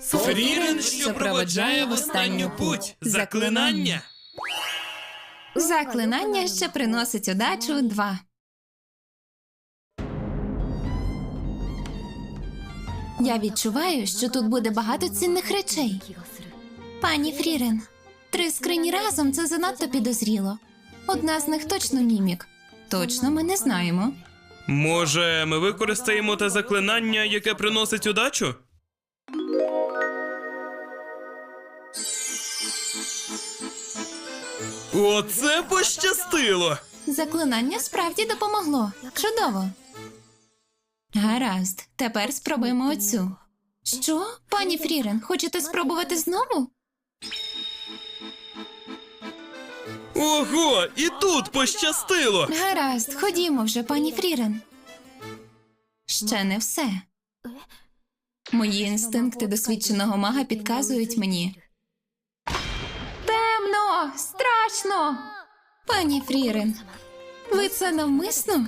Фрірен, що проведжає в останню путь. Заклинання. Заклинання, що приносить удачу два. Я відчуваю, що тут буде багато цінних речей. Пані Фрірен, три скрині разом це занадто підозріло. Одна з них точно мімік. Точно ми не знаємо. Може, ми використаємо те заклинання, яке приносить удачу? Оце пощастило! Заклинання справді допомогло. Чудово. Гаразд, тепер спробуємо оцю. Що, пані Фрірен, хочете спробувати знову? Ого, і тут пощастило! Гаразд, ходімо вже, пані Фрірен. Ще не все. Мої інстинкти досвідченого мага підказують мені. Страшно. Пані Фрірен, ви це навмисно?